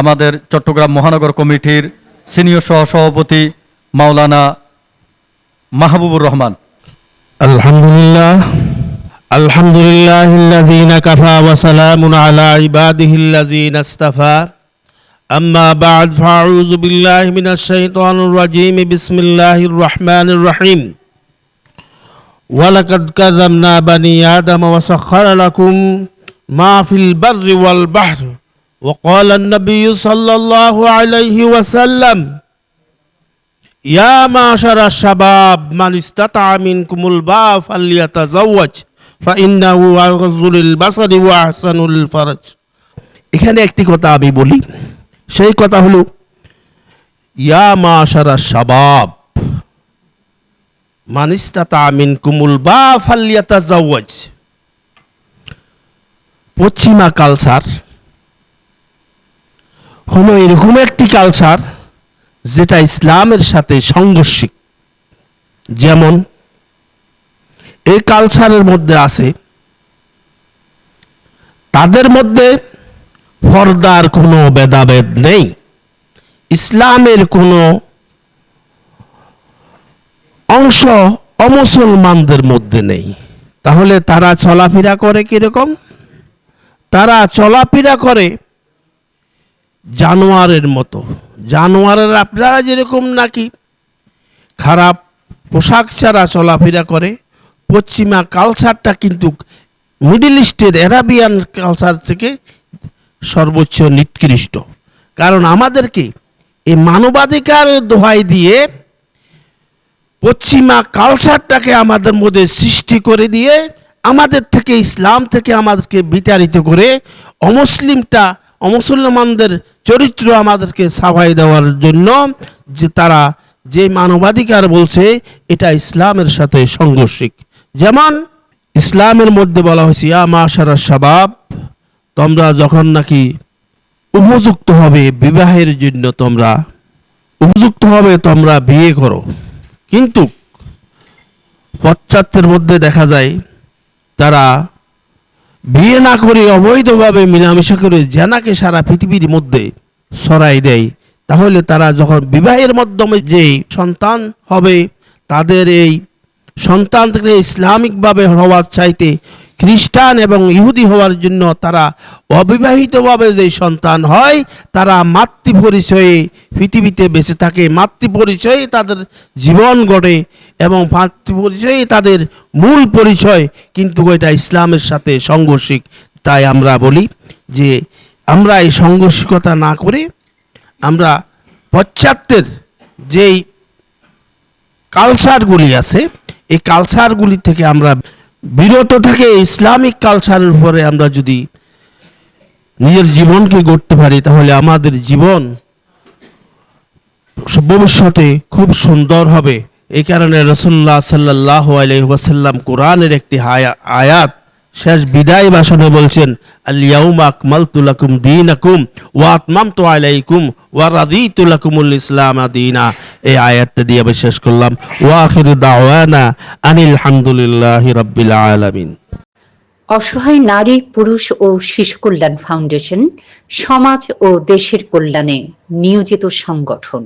আমাদের চট্টগ্রাম মহানগর কমিটির সিনিয়র সহসভাপতি মাওলানা মাহবুবুর রহমান الحمد لله الحمد لله الذين كفى وسلام على عباده الذين اصطفى أما بعد فأعوذ بالله من الشيطان الرجيم بسم الله الرحمن الرحيم ولقد كذبنا بني آدم وسخر لكم ما في البر والبحر وقال النبي صلى الله عليه وسلم يا معشر الشباب من استطاع منكم الباء فليتزوج فإنه أغض للبصر وأحسن للفرج এখানে একটি কথা আমি বলি সেই কথা হলো ইয়া মাশারা শাবাব মান ইস্তাতা মিনকুমুল বা ফালিয়াতাজাওয়াজ পশ্চিমা কালচার হলো এরকম একটি কালচার যেটা ইসলামের সাথে সংঘর্ষিক। যেমন, এই কালচারের মধ্যে আছে, তাদের মধ্যে পর্দার কোনো ভেদাভেদ নেই। ইসলামের কোনো অংশ অমুসলমানদের মধ্যে নেই। তাহলে তারা চলাফেরা করে কীরকম? তারা চলাফেরা করে জানোয়ারের মতো। জানোয়ারের আপনারা যেরকম নাকি খারাপ পোশাক ছাড়া চলাফেরা করে, পশ্চিমা কালচারটা কিন্তু মিডিল ইস্টের অ্যারাবিয়ান কালচার থেকে সর্বোচ্চ নিকৃষ্ট। কারণ আমাদেরকে এই মানবাধিকারের দোহাই দিয়ে পশ্চিমা কালচারটাকে আমাদের মধ্যে সৃষ্টি করে দিয়ে, আমাদের থেকে ইসলাম থেকে আমাদেরকে বিতাড়িত করে অমুসলিমটা অমুসলমানদের চরিত্র আমাদেরকে সাফাই দেওয়ার জন্য যে তারা যে মানবাধিকার বলছে, এটা ইসলামের সাথে সংঘর্ষিক। যেমন ইসলামের মধ্যে বলা হয়েছে, ইয়া মাশারা শাবাব তোমরা যখন নাকি উপযুক্ত হবে বিবাহের জন্য, তোমরা উপযুক্ত হবে, তোমরা বিয়ে করো। কিন্তু পশ্চাত্যের মধ্যে দেখা যায়, তারা বিয়ে না করে অবৈধভাবে মিলামেশা করে জেনাকে সারা পৃথিবীর মধ্যে সরাই দেয়, তাহলে তারা যখন বিবাহের মাধ্যমে যে সন্তান হবে, তাদের এই সন্তান থেকে ইসলামিকভাবে হওয়ার চাইতে খ্রিস্টান এবং ইহুদি হওয়ার জন্য তারা অবিবাহিতভাবে যে সন্তান হয়, তারা মাতৃ পরিচয়ে পৃথিবীতে বেঁচে থাকে। মাতৃ পরিচয়ে তাদের জীবন গড়ে এবং মাতৃ পরিচয়ে তাদের মূল পরিচয় কিন্তু এটা ইসলামের সাথে সংঘর্ষিক। তাই আমরা বলি যে আমরা এই সংঘর্ষিকতা না করে আমরা পশ্চাত্যের যেই কালচারগুলি আছে, এই কালচারগুলি থেকে আমরা বিরত থাকে ইসলামিক কালচারের উপরে আমরা যদি নিজের জীবনকে গড়তে পারি, তাহলে আমাদের জীবন ভবিষ্যতে খুব সুন্দর হবে। এই কারণে রসুল্লাহ সাল্লাহ আলহ্লাম কোরআনের একটি আয়াত শেষ বিদায় ভাষণে বলছেন আলিয়াউমা আকমালতু লাকুম দীনাকুম ওয়া আতমামতু আলাইকুম ওয়া রাদিতু লাকুমুল ইসলাম এই দিয়ে আমি করলাম। অসহায় নারী, পুরুষ ও শিশু কল্যাণ ফাউন্ডেশন, সমাজ ও দেশের কল্যাণে নিয়োজিত সংগঠন।